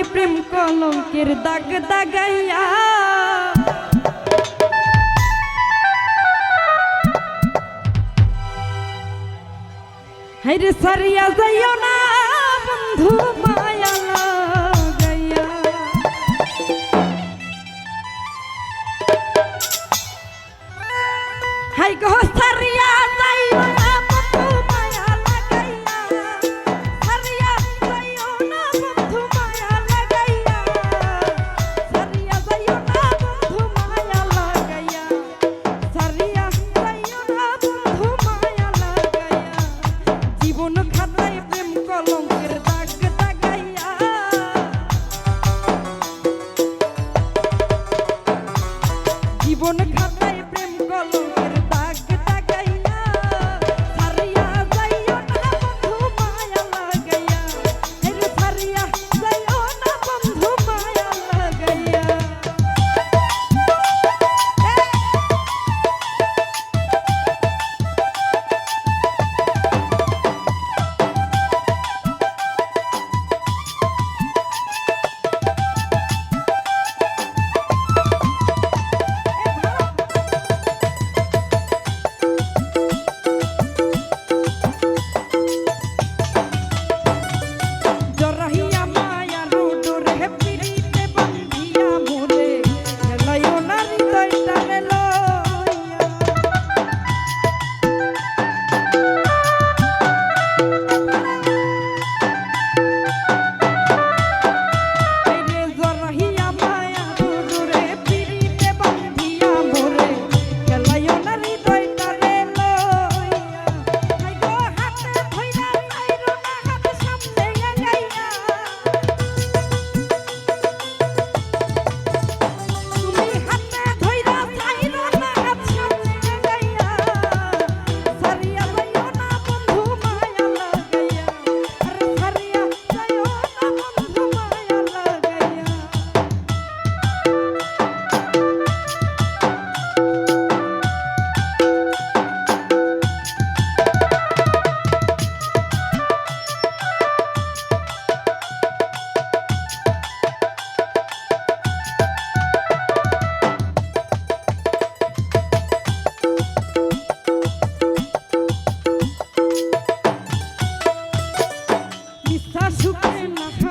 মনে প্রেম কলঙ্কের দাগ দাগাইয়া। হাইরে সারিয়া যাইও না বন্ধু মায়া লাগাইয়া। হাই গো কোন মিথ্যা সুখে না